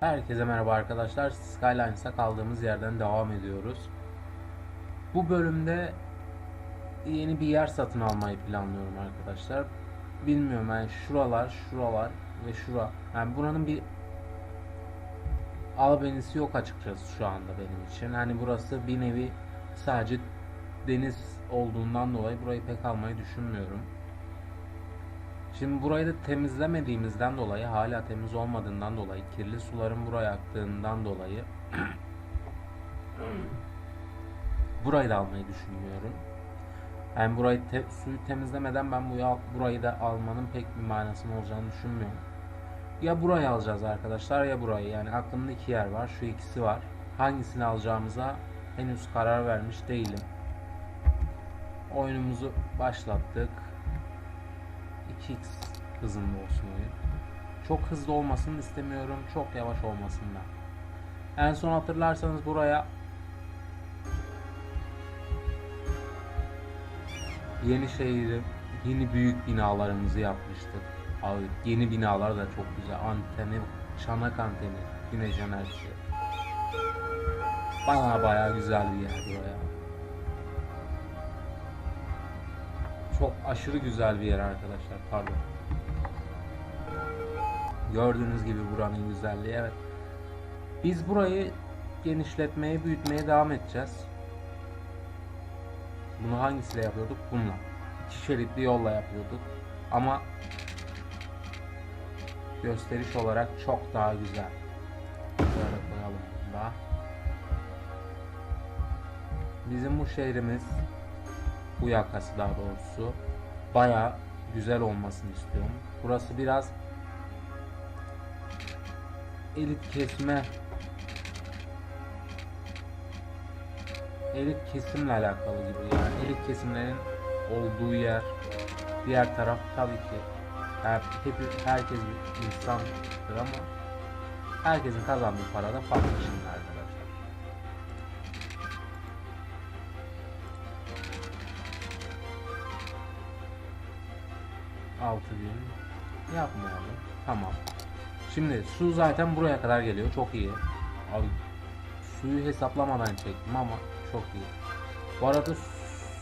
Herkese merhaba arkadaşlar. Skylines'a kaldığımız yerden devam ediyoruz. Bu bölümde yeni bir yer satın almayı planlıyorum arkadaşlar. Bilmiyorum yani şuralar, şuralar ve şura. Yani buranın bir albenisi yok açıkçası şu anda benim için. Hani burası bir nevi sadece deniz olduğundan dolayı burayı pek almayı düşünmüyorum. Şimdi burayı da temizlemediğimizden dolayı hala temiz olmadığından dolayı kirli suların buraya aktığından dolayı burayı da almayı düşünmüyorum. Yani burayı te- suyu temizlemeden ben bu burayı da almanın pek bir manasının olacağını düşünmüyorum. Ya burayı alacağız arkadaşlar ya burayı. Yani aklımda iki yer var. Şu ikisi var. Hangisini alacağımıza henüz karar vermiş değilim. Oyunumuzu başlattık. 2x hızında olsun oyun. Çok hızlı olmasını istemiyorum. Çok yavaş olmasını da. En son hatırlarsanız buraya yeni şehri, yeni büyük binalarımızı yapmıştık. Abi yeni binalar da çok güzel. Anteni, çanak anteni, güneş enerjisi. Baya baya güzel bir yer buraya. Çok aşırı güzel bir yer arkadaşlar. Pardon. Gördüğünüz gibi buranın güzelliği evet. Biz burayı genişletmeye, büyütmeye devam edeceğiz. Bunu hangisiyle yapıyorduk? Bununla. İki şeritli yolla yapıyorduk. Ama gösteriş olarak çok daha güzel. Şöyle koyalım da. Bizim bu şehrimiz bu yakası daha doğrusu baya güzel olmasını istiyorum. Burası biraz elit kesme elit kesimle alakalı gibi yani. Elit kesimlerin olduğu yer. Diğer taraf tabii ki her, hep, herkes bir insandır ama herkesin kazandığı para da farklı şimdi bin yapmayalım. Tamam. Şimdi su zaten buraya kadar geliyor. Çok iyi. Abi suyu hesaplamadan çektim ama çok iyi. Bu arada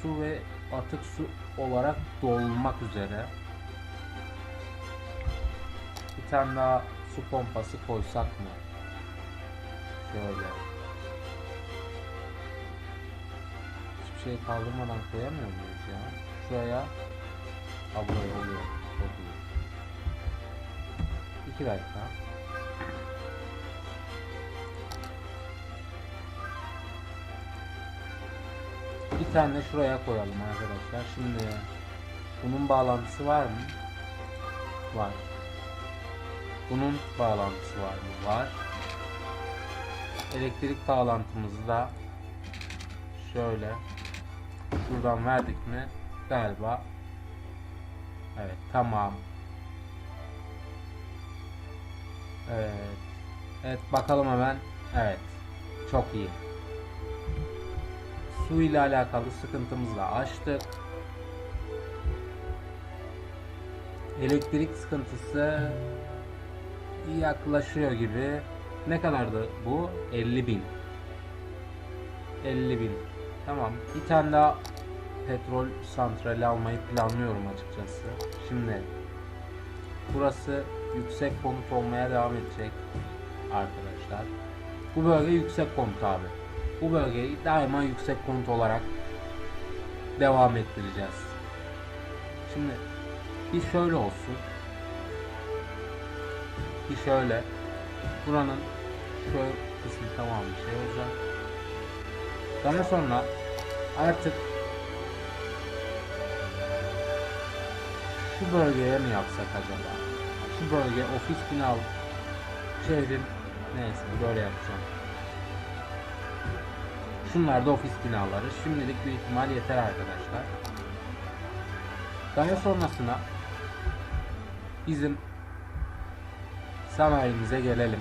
su ve atık su olarak dolmak üzere. Bir tane daha su pompası koysak mı? Şöyle. Hiçbir şey kaldırmadan koyamıyor muyuz ya? Şuraya ablayı oluyor. Çok iyi. İki dakika. Bir tane şuraya koyalım arkadaşlar. Şimdi bunun bağlantısı var mı? Var. Bunun bağlantısı var mı? Var. Elektrik bağlantımızı da şöyle şuradan verdik mi? Galiba. Evet tamam. Evet. Evet bakalım hemen. Evet. Çok iyi. Su ile alakalı sıkıntımızı da aştık. Elektrik sıkıntısı yaklaşıyor gibi. Ne kadardı bu? 50 bin. 50 bin. Tamam. Bir tane daha petrol santrali almayı planlıyorum açıkçası. Şimdi burası yüksek konut olmaya devam edecek arkadaşlar. Bu bölge yüksek konut abi. Bu bölgeyi daima yüksek konut olarak devam ettireceğiz. Şimdi bir şöyle olsun. Bir şöyle. Buranın şu kısmı tamam bir şey olacak. Daha sonra artık şu bölgeye mi yapsak acaba? Şu bölge ofis bina şehrin neyse böyle yapacağım. Şunlar da ofis binaları. Şimdilik büyük ihtimal yeter arkadaşlar. Daha sonrasına bizim sanayimize gelelim.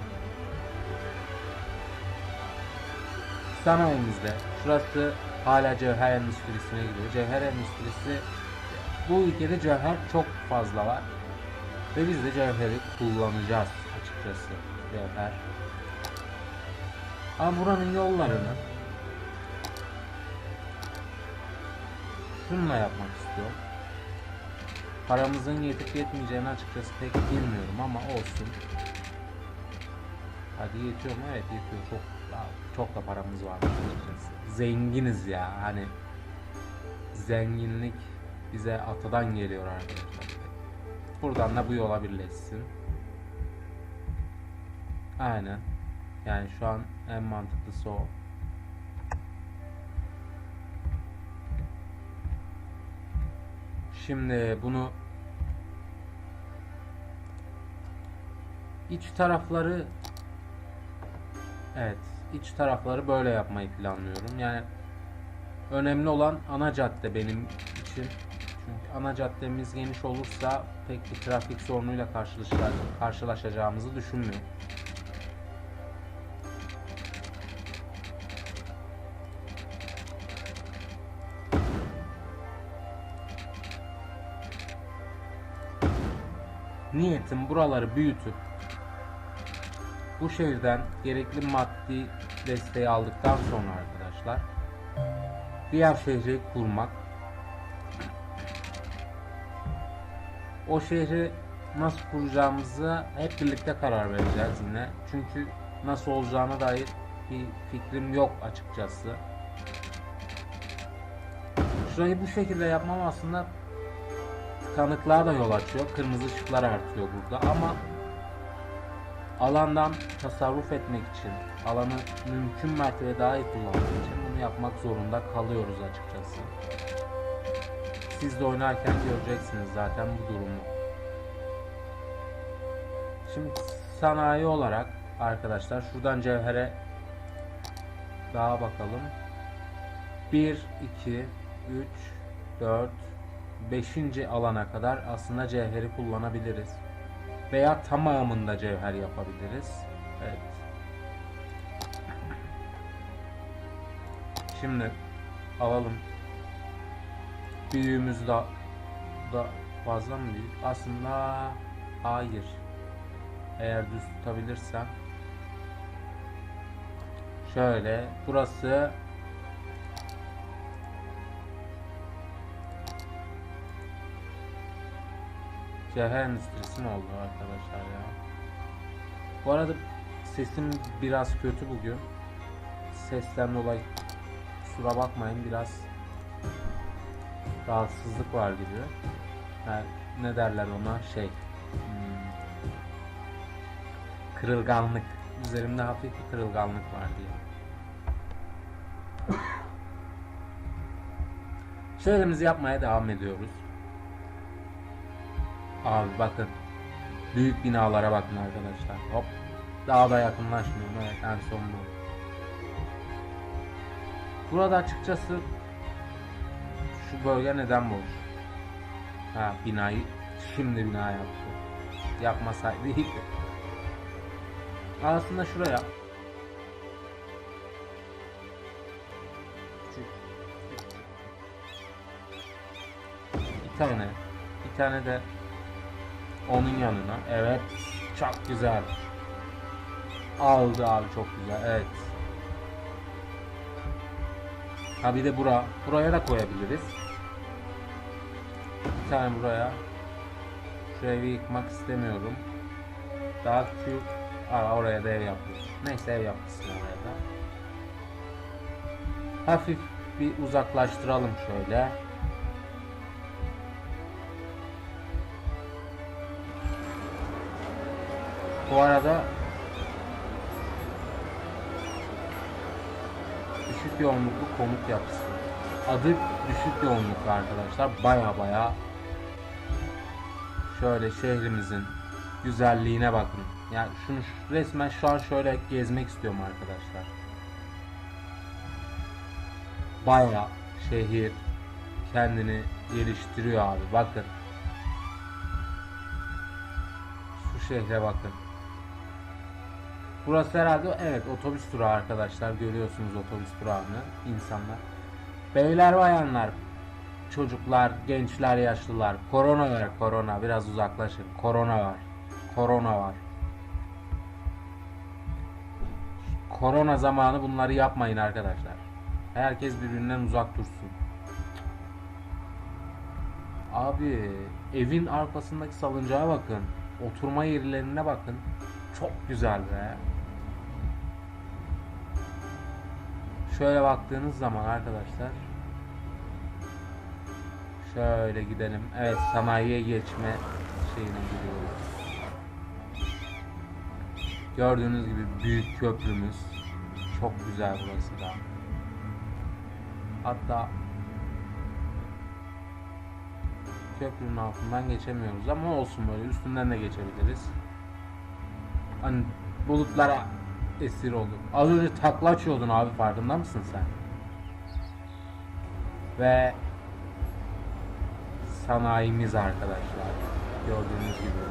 Sanayimizde şurası hala cevher endüstrisine giriyor. Cevher endüstrisi bu ülkede cevher çok fazla var. Ve biz de cevheri kullanacağız. açıkçası cevher. Ama buranın yollarını şununla yapmak istiyorum. Paramızın yetip yetmeyeceğini açıkçası pek bilmiyorum ama olsun. Hadi yetiyor mu? Evet yetiyor. Çok çok da paramız var açıkçası. Zenginiz ya hani zenginlik bize atadan geliyor arkadaşlar. Buradan da bu yola birleşsin. Aynen. Yani şu an en mantıklısı o. Şimdi bunu iç tarafları evet iç tarafları böyle yapmayı planlıyorum. Yani önemli olan ana cadde benim için. Çünkü ana caddemiz geniş olursa pek bir trafik sorunuyla karşılaşacağımızı, düşünmüyorum. Niyetim buraları büyütüp bu şehirden gerekli maddi desteği aldıktan sonra arkadaşlar diğer şehri kurmak o şehri nasıl kuracağımızı hep birlikte karar vereceğiz yine. Çünkü nasıl olacağına dair bir fikrim yok açıkçası. Şurayı bu şekilde yapmam aslında tıkanıklığa da yol açıyor. Kırmızı ışıklar artıyor burada ama alandan tasarruf etmek için, alanı mümkün mertebe daha iyi kullanmak için bunu yapmak zorunda kalıyoruz açıkçası. Siz de oynarken göreceksiniz zaten bu durumu. Şimdi sanayi olarak arkadaşlar şuradan cevhere daha bakalım. 1, 2, 3, 4, 5. alana kadar aslında cevheri kullanabiliriz. Veya tamamında cevher yapabiliriz. Evet. Şimdi alalım. Büyüğümüz da da fazla mı büyük? Aslında hayır. Eğer düz tutabilirsem şöyle burası Cevher endüstrisi oldu arkadaşlar ya? Bu arada sesim biraz kötü bugün. Sesten dolayı kusura bakmayın biraz rahatsızlık var gibi. Yani ne derler ona şey hmm, kırılganlık. Üzerimde hafif bir kırılganlık var diye. Şehrimizi yapmaya devam ediyoruz. Abi bakın. Büyük binalara bakın arkadaşlar. Hop. Daha da yakınlaşmıyorum. Evet en son bu. Burada açıkçası şu bölge neden boş? Ha binayı şimdi bina yaptı. Yapmasaydı iyiydi. Aslında şuraya bir tane bir tane de onun yanına. Evet. Çok güzel. Aldı abi çok güzel. Evet. Ha bir de bura. Buraya da koyabiliriz. Tane buraya. Şu evi yıkmak istemiyorum. Daha küçük. Aa, oraya da ev yapmış. Neyse ev yapmışsın oraya da. Hafif bir uzaklaştıralım şöyle. Bu arada düşük yoğunluklu konut yapısı. Adı düşük yoğunluklu arkadaşlar. Baya baya şöyle şehrimizin güzelliğine bakın. Yani şunu resmen şu an şöyle gezmek istiyorum arkadaşlar. Baya şehir kendini geliştiriyor abi. Bakın. Şu şehre bakın. Burası herhalde evet otobüs durağı arkadaşlar. Görüyorsunuz otobüs durağını insanlar. Beyler bayanlar, çocuklar, gençler, yaşlılar. Korona var korona. Biraz uzaklaşın. Korona var. Korona var. Korona zamanı bunları yapmayın arkadaşlar. Herkes birbirinden uzak dursun. Abi evin arkasındaki salıncağa bakın. Oturma yerlerine bakın. Çok güzel be. Şöyle baktığınız zaman arkadaşlar. Şöyle gidelim. Evet sanayiye geçme şeyine giriyoruz. Gördüğünüz gibi büyük köprümüz. Çok güzel burası da. Hatta köprünün altından geçemiyoruz ama olsun böyle üstünden de geçebiliriz. Hani bulutlara esir olduk. Az önce takla açıyordun abi farkında mısın sen? Ve sanayimiz arkadaşlar. Gördüğünüz gibi.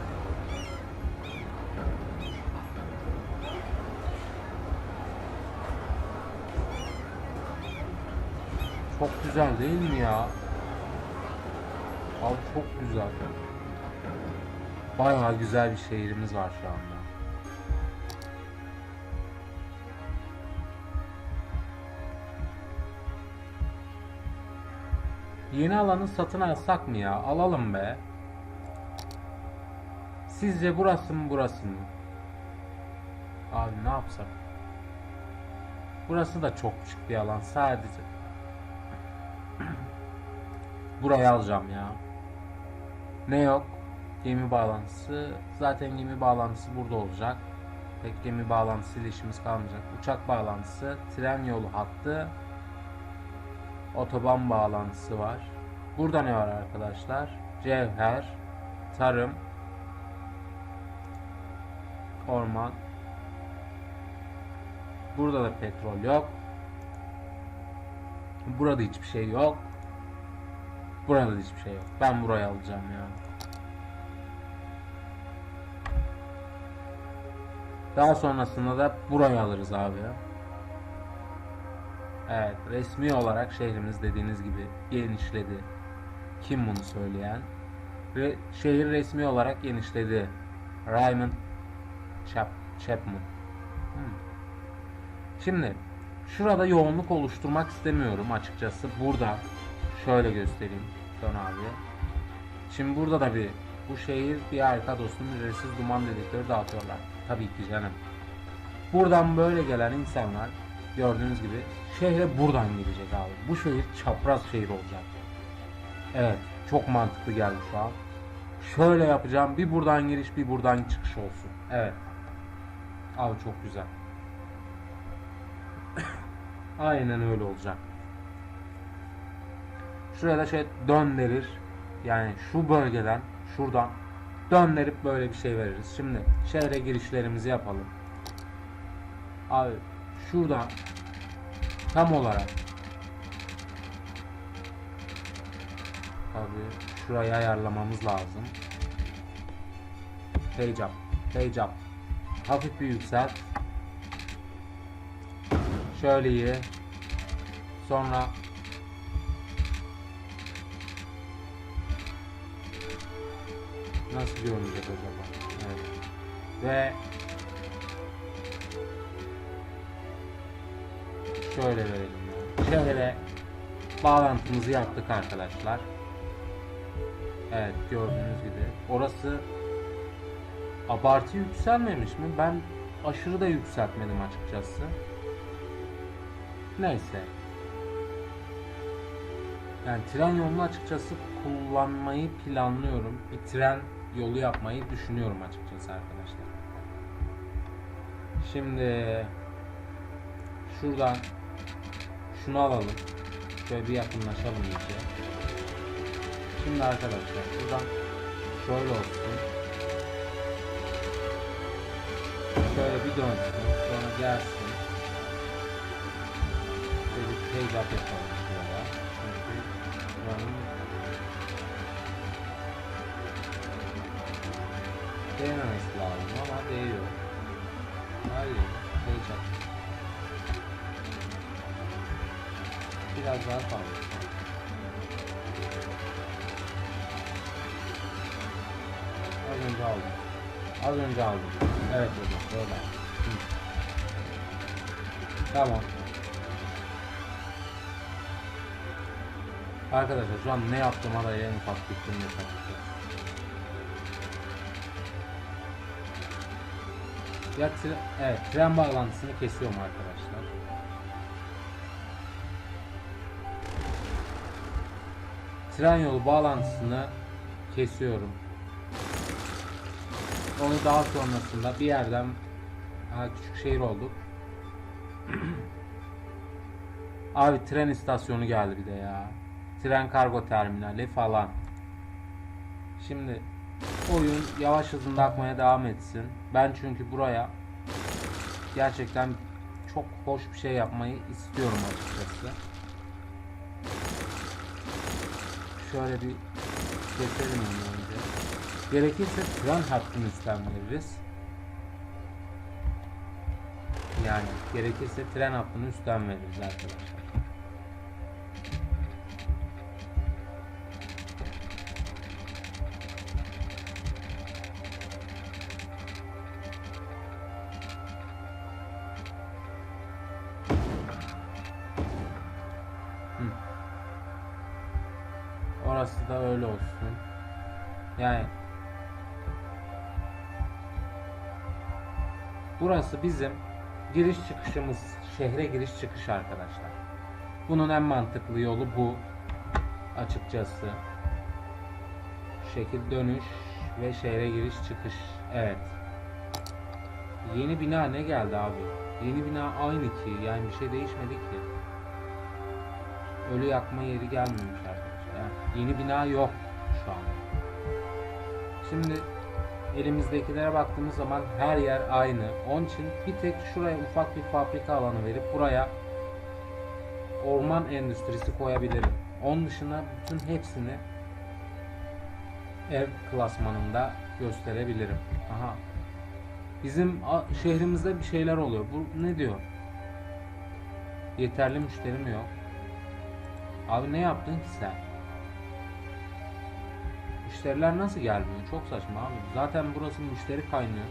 Çok güzel değil mi ya? Abi çok güzel. Bayağı güzel bir şehrimiz var şu anda. Yeni alanı satın alsak mı ya? Alalım be. Sizce burası mı burası mı? Abi ne yapsak? Burası da çok küçük bir alan sadece. Burayı alacağım ya. Ne yok? Gemi bağlantısı. Zaten gemi bağlantısı burada olacak. Pek gemi bağlantısıyla işimiz kalmayacak. Uçak bağlantısı, tren yolu hattı, otoban bağlantısı var. Burada ne var arkadaşlar? Cevher, tarım, orman. Burada da petrol yok. Burada hiçbir şey yok. Burada da hiçbir şey yok. Ben burayı alacağım ya. Daha sonrasında da burayı alırız abi. Evet, resmi olarak şehrimiz dediğiniz gibi genişledi. Kim bunu söyleyen? Ve şehir resmi olarak genişledi. Raymond Chap Chapman. Hmm. Şimdi şurada yoğunluk oluşturmak istemiyorum açıkçası. Burada şöyle göstereyim Dön abi. Şimdi burada da bir bu şehir bir harika dostum ücretsiz duman dedektörü dağıtıyorlar. Tabii ki canım. Buradan böyle gelen insanlar gördüğünüz gibi şehre buradan girecek abi. Bu şehir çapraz şehir olacak. Evet çok mantıklı geldi şu an. Şöyle yapacağım bir buradan giriş bir buradan çıkış olsun. Evet. Abi çok güzel. Aynen öyle olacak. Şuraya da şey döndürür. Yani şu bölgeden şuradan döndürüp böyle bir şey veririz. Şimdi şehre girişlerimizi yapalım. Abi şuradan tam olarak Abi şurayı ayarlamamız lazım. Page up. Page up. Hafif bir yükselt. Şöyle iyi. Sonra Nasıl görünecek acaba? Evet. Ve şöyle verelim. Şöyle bağlantımızı yaptık arkadaşlar. Evet gördüğünüz gibi. Orası abartı yükselmemiş mi? Ben aşırı da yükseltmedim açıkçası. Neyse. Yani tren yolunu açıkçası kullanmayı planlıyorum. Bir tren yolu yapmayı düşünüyorum açıkçası arkadaşlar. Şimdi şuradan şunu alalım. Şöyle bir yakınlaşalım iyice. Şimdi arkadaşlar şuradan şöyle olsun. Şöyle bir dönsün. Sonra gelsin. Şöyle bir page up yapalım şuraya. Çünkü buranın değmemesi lazım ama değiyor. Hayır, page up. Biraz daha fazla. Az önce aldım. Az önce aldım. Evet hocam. Hı. Tamam. Arkadaşlar şu an ne yaptığıma da en ufak fikrim yok açıkçası. Ya tre- evet, tren bağlantısını kesiyorum arkadaşlar. Tren yolu bağlantısını kesiyorum. Onu daha sonrasında bir yerden ha, küçük şehir olduk. Abi tren istasyonu geldi bir de ya. Tren kargo terminali falan. Şimdi oyun yavaş hızında akmaya devam etsin. Ben çünkü buraya gerçekten çok hoş bir şey yapmayı istiyorum açıkçası. Şöyle bir keselim önce. Gerekirse tren hattını üstten veririz. Yani gerekirse tren hattını üstten veririz arkadaşlar. Orası da öyle olsun. Yani Burası bizim giriş çıkışımız, şehre giriş çıkış arkadaşlar. Bunun en mantıklı yolu bu. Açıkçası. Şekil dönüş ve şehre giriş çıkış. Evet. Yeni bina ne geldi abi? Yeni bina aynı ki. Yani bir şey değişmedi ki. Ölü yakma yeri gelmemiş yeni bina yok şu an. Şimdi elimizdekilere baktığımız zaman her yer aynı. Onun için bir tek şuraya ufak bir fabrika alanı verip buraya orman endüstrisi koyabilirim. Onun dışında bütün hepsini ev klasmanında gösterebilirim. Aha. Bizim şehrimizde bir şeyler oluyor. Bu ne diyor? Yeterli müşterim yok. Abi ne yaptın ki sen? Müşteriler nasıl gelmiyor? Çok saçma abi. Zaten burası müşteri kaynıyor.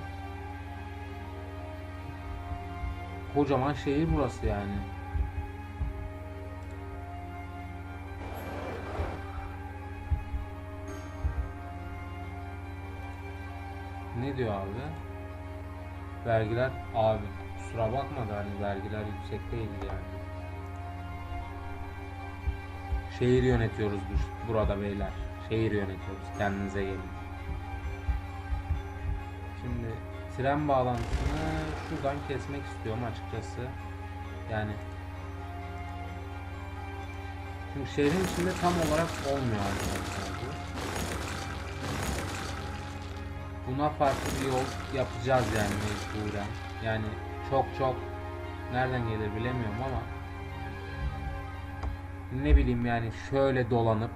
Kocaman şehir burası yani. Ne diyor abi? Vergiler abi kusura bakma da hani vergiler yüksek değil yani. Şehir yönetiyoruz bu- burada beyler. Şehir yönetiyoruz. Kendinize gelin. Şimdi tren bağlantısını şuradan kesmek istiyorum açıkçası. Yani çünkü şehrin içinde tam olarak olmuyor arkadaşlar bu. Buna farklı bir yol yapacağız yani mecburen. Yani çok çok nereden gelir bilemiyorum ama ne bileyim yani şöyle dolanıp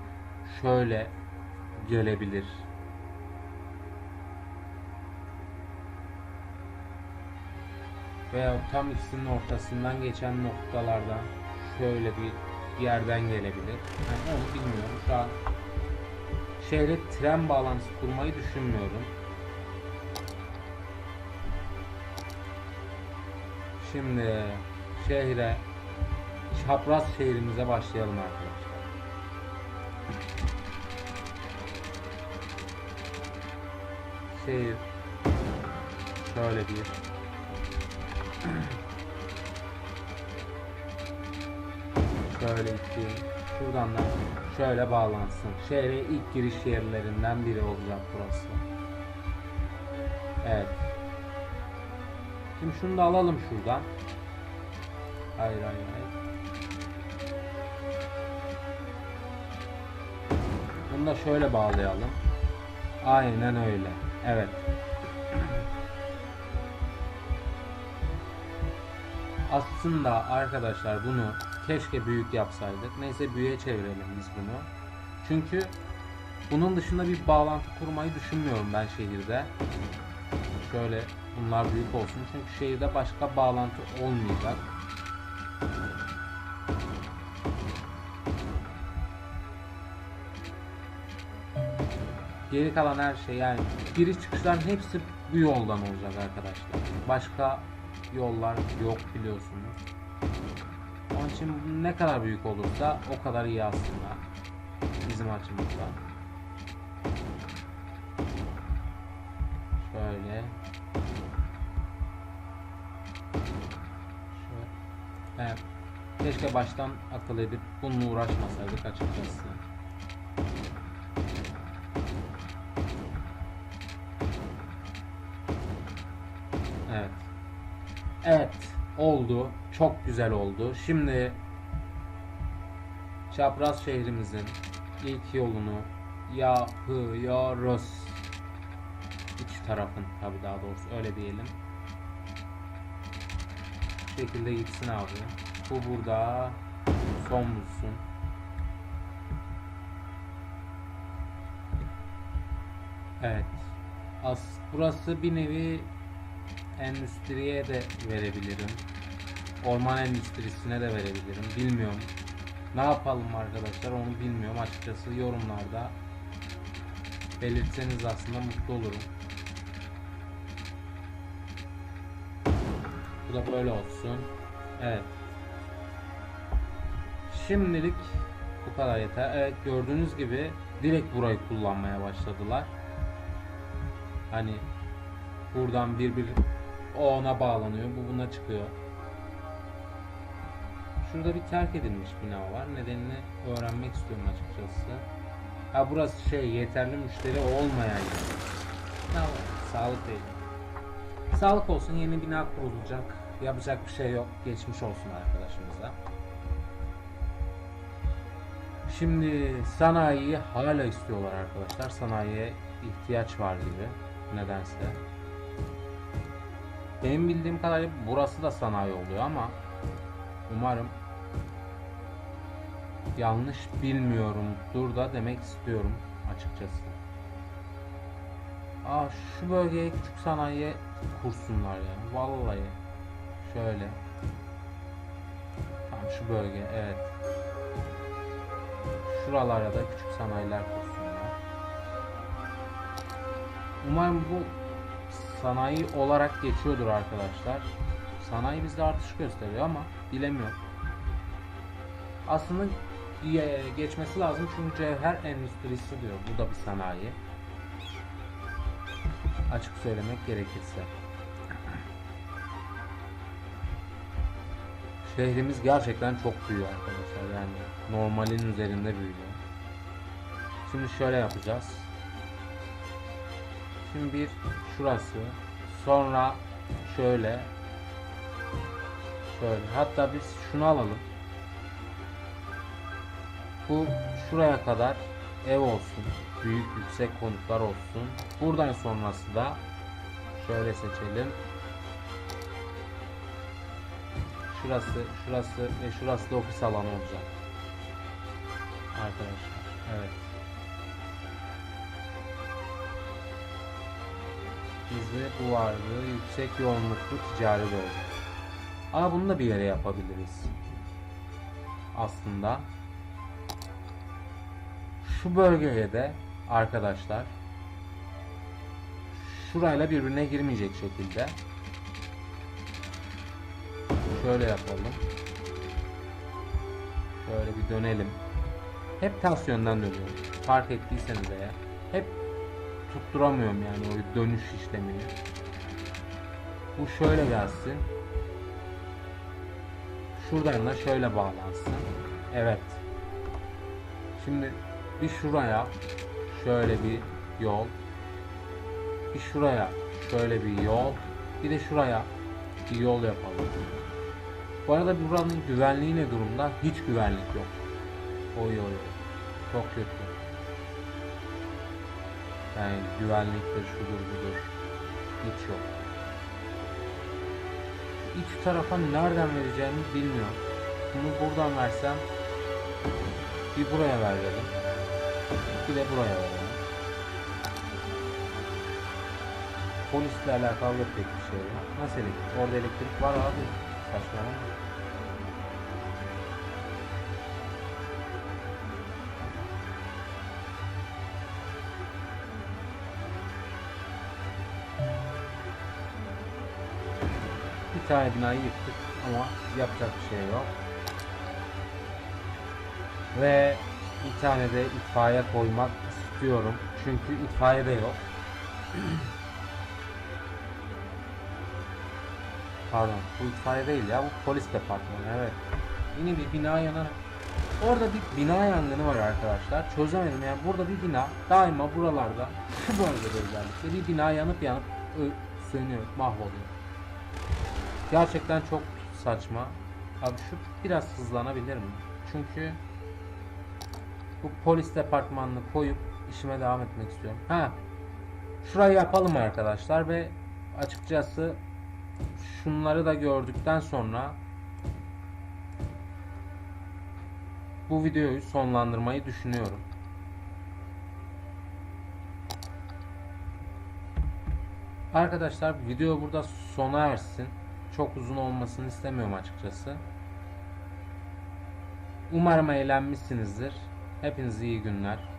şöyle gelebilir. Veya tam ikisinin ortasından geçen noktalardan şöyle bir yerden gelebilir. Yani onu bilmiyorum. Şu an şehre tren bağlantısı kurmayı düşünmüyorum. Şimdi şehre çapraz şehrimize başlayalım arkadaşlar. Şehir şöyle bir şöyle iki şuradan da şöyle bağlansın. Şehre ilk giriş yerlerinden biri olacak burası. Evet. Şimdi şunu da alalım şuradan. Hayır hayır hayır. Bunu da şöyle bağlayalım. Aynen öyle. Evet. Aslında arkadaşlar bunu keşke büyük yapsaydık. Neyse büyüğe çevirelim biz bunu. Çünkü bunun dışında bir bağlantı kurmayı düşünmüyorum ben şehirde. Şöyle bunlar büyük olsun. Çünkü şehirde başka bağlantı olmayacak. Geri kalan her şey yani giriş çıkışların hepsi bu yoldan olacak arkadaşlar. Başka yollar yok biliyorsunuz. Onun için ne kadar büyük olursa o kadar iyi aslında. Bizim açımızdan. Şöyle. Şöyle. Evet. Keşke baştan akıl edip bununla uğraşmasaydık açıkçası. Evet. Oldu. Çok güzel oldu. Şimdi Çapraz şehrimizin ilk yolunu yapıyoruz. İç tarafın tabi daha doğrusu öyle diyelim. Bu şekilde gitsin abi. Bu burada son bulsun. Evet. As burası bir nevi endüstriye de verebilirim. Orman endüstrisine de verebilirim. Bilmiyorum. Ne yapalım arkadaşlar onu bilmiyorum açıkçası yorumlarda belirtseniz aslında mutlu olurum. Bu da böyle olsun. Evet. Şimdilik bu kadar yeter. Evet gördüğünüz gibi direkt burayı kullanmaya başladılar. Hani buradan bir bir o ona bağlanıyor, bu buna çıkıyor. Şurada bir terk edilmiş bina var. Nedenini öğrenmek istiyorum açıkçası. Ha burası şey yeterli müşteri olmayan yer. Var? Sağlık değil. Sağlık olsun yeni bina kurulacak. Yapacak bir şey yok. Geçmiş olsun arkadaşımıza. Şimdi sanayiyi hala istiyorlar arkadaşlar. Sanayiye ihtiyaç var gibi. Nedense. Benim bildiğim kadarıyla burası da sanayi oluyor ama umarım yanlış bilmiyorumdur da demek istiyorum açıkçası. Aa şu bölgeye küçük sanayiye kursunlar ya. Vallahi. Şöyle. Tam şu bölge evet. Şuralara da küçük sanayiler kursunlar. Umarım bu sanayi olarak geçiyordur arkadaşlar. Sanayi bizde artış gösteriyor ama bilemiyorum. Aslında geçmesi lazım çünkü cevher endüstrisi diyor. Bu da bir sanayi. Açık söylemek gerekirse. Şehrimiz gerçekten çok büyüyor arkadaşlar. Yani normalin üzerinde büyüyor. Şimdi şöyle yapacağız. Şimdi bir şurası. Sonra şöyle. Şöyle. Hatta biz şunu alalım. Bu şuraya kadar ev olsun. Büyük yüksek konutlar olsun. Buradan sonrası da şöyle seçelim. Şurası, şurası ve şurası da ofis alanı olacak. Arkadaşlar. Evet. Bizde bu vardı. Yüksek yoğunluklu ticari bölge. Ama bunu da bir yere yapabiliriz. Aslında. Şu bölgeye de arkadaşlar şurayla birbirine girmeyecek şekilde şöyle yapalım. Şöyle bir dönelim. Hep ters yönden dönüyorum. Fark ettiyseniz eğer. Hep tutturamıyorum yani o dönüş işlemini. Bu şöyle gelsin. Şuradan da şöyle bağlansın. Evet. Şimdi bir şuraya şöyle bir yol. Bir şuraya şöyle bir yol. Bir de şuraya bir yol yapalım. Bu arada buranın güvenliği ne durumda? Hiç güvenlik yok. Oy oy. Çok kötü. Yani güvenliktir şudur budur. Hiç yok. İç tarafa nereden vereceğimi bilmiyorum. Bunu buradan versem bir buraya verelim. Bir de buraya verelim. Polisle alakalı pek bir şey yok. Nasıl elektrik? Orada elektrik var abi. Saçmalama. Bir tane binayı yıktık ama yapacak bir şey yok. Ve bir tane de itfaiye koymak istiyorum. Çünkü itfaiye de yok. Pardon bu itfaiye değil ya bu polis departmanı evet. Yine bir bina yanarak. Orada bir bina yangını var arkadaşlar. Çözemedim yani burada bir bina daima buralarda şu bölgede özellikle bir bina yanıp yanıp sönüyor, mahvoluyor. Gerçekten çok saçma. Abi şu biraz hızlanabilir mi? Çünkü bu polis departmanını koyup işime devam etmek istiyorum. Ha. Şurayı yapalım arkadaşlar ve açıkçası şunları da gördükten sonra bu videoyu sonlandırmayı düşünüyorum. Arkadaşlar video burada sona ersin. Çok uzun olmasını istemiyorum açıkçası. Umarım eğlenmişsinizdir. Hepinize iyi günler.